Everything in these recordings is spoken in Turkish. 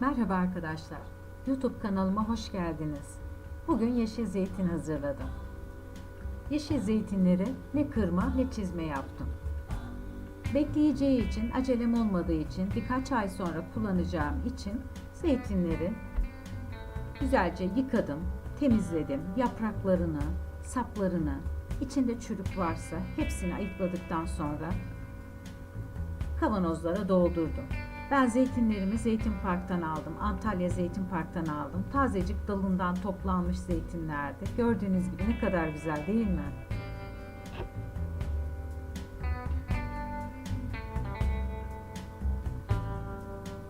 Merhaba arkadaşlar. YouTube kanalıma hoş geldiniz. Bugün yeşil zeytin hazırladım. Yeşil zeytinleri ne kırma ne çizme yaptım. Bekleyeceği için, acelem olmadığı için, birkaç ay sonra kullanacağım için zeytinleri güzelce yıkadım, temizledim. Yapraklarını, saplarını, içinde çürük varsa hepsini ayıkladıktan sonra kavanozlara doldurdum. Ben zeytinlerimi Zeytin Park'tan aldım. Antalya Zeytin Park'tan aldım. Tazecik dalından toplanmış zeytinlerdi. Gördüğünüz gibi ne kadar güzel değil mi?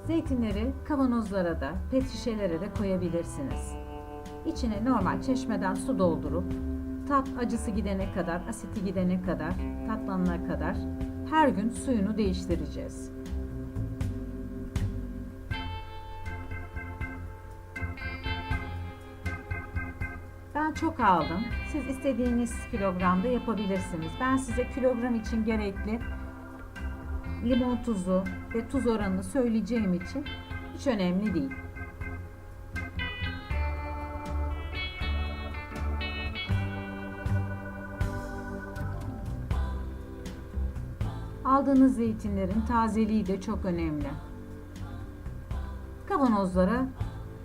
Zeytinleri kavanozlara da, pet şişelere de koyabilirsiniz. İçine normal çeşmeden su doldurup tat acısı gidene kadar, asiti gidene kadar, tatlanana kadar her gün suyunu değiştireceğiz. Ben çok aldım. Siz istediğiniz kilogramda yapabilirsiniz. Ben size kilogram için gerekli limon tuzu ve tuz oranını söyleyeceğim için hiç önemli değil. Aldığınız zeytinlerin tazeliği de çok önemli. Kavanozlara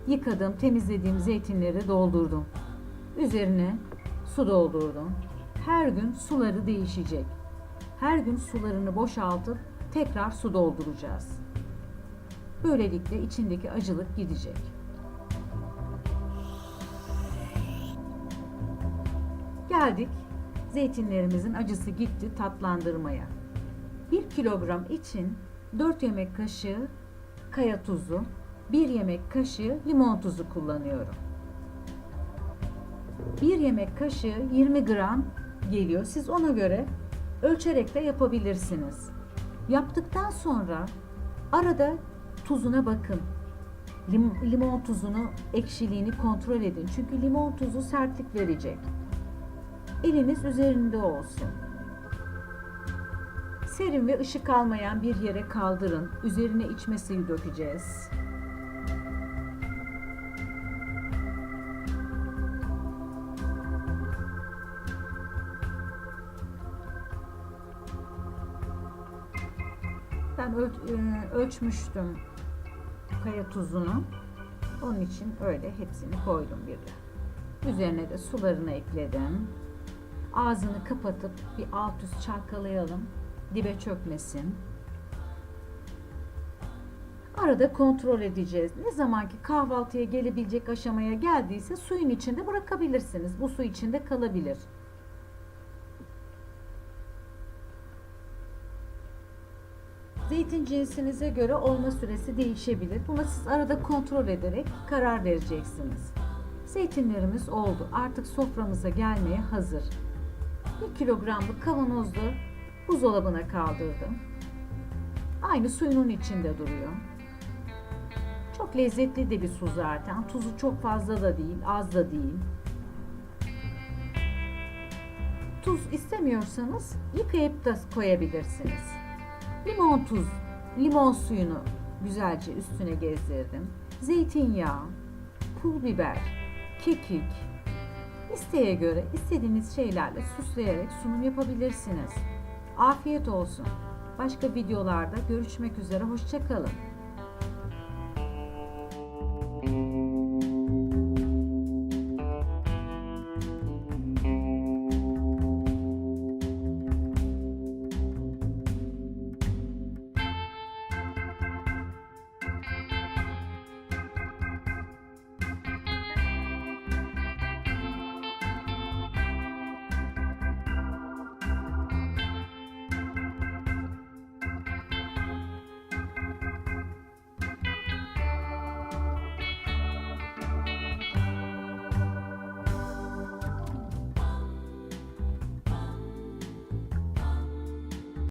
yıkadığım, temizlediğim zeytinleri doldurdum. Üzerine su doldurdum. Her gün suları değişecek. Her gün sularını boşaltıp tekrar su dolduracağız. Böylelikle içindeki acılık gidecek. Geldik zeytinlerimizin acısı gitti tatlandırmaya. 1 kilogram için 4 yemek kaşığı kaya tuzu, 1 yemek kaşığı limon tuzu kullanıyorum. 1 yemek kaşığı 20 gram geliyor. Siz ona göre ölçerek de yapabilirsiniz. Yaptıktan sonra arada tuzuna bakın. Lim- limon tuzunu, ekşiliğini kontrol edin. Çünkü limon tuzu sertlik verecek. Eliniz üzerinde olsun. Serin ve ışık almayan bir yere kaldırın. Üzerine içme suyu dökeceğiz. Ben öl- e, ölçmüştüm kaya tuzunu. Onun için öyle hepsini koydum birden. Üzerine de sularını ekledim. Ağzını kapatıp bir alt üst çalkalayalım. Dibe çökmesin. Arada kontrol edeceğiz. Ne zamanki kahvaltıya gelebilecek aşamaya geldiyse suyun içinde bırakabilirsiniz. Bu su içinde kalabilir. Zeytin cinsinize göre olma süresi değişebilir. Bunu siz arada kontrol ederek karar vereceksiniz. Zeytinlerimiz oldu. Artık soframıza gelmeye hazır. 1 kilogramlık kavanozda buzdolabına kaldırdım. Aynı suyunun içinde duruyor. Çok lezzetli de bir su zaten. Tuzu çok fazla da değil, az da değil. Tuz istemiyorsanız yıkayıp da koyabilirsiniz. Limon tuz, limon suyunu güzelce üstüne gezdirdim. Zeytinyağı, pul biber, kekik, isteğe göre istediğiniz şeylerle süsleyerek sunum yapabilirsiniz. Afiyet olsun. Başka videolarda görüşmek üzere. Hoşçakalın.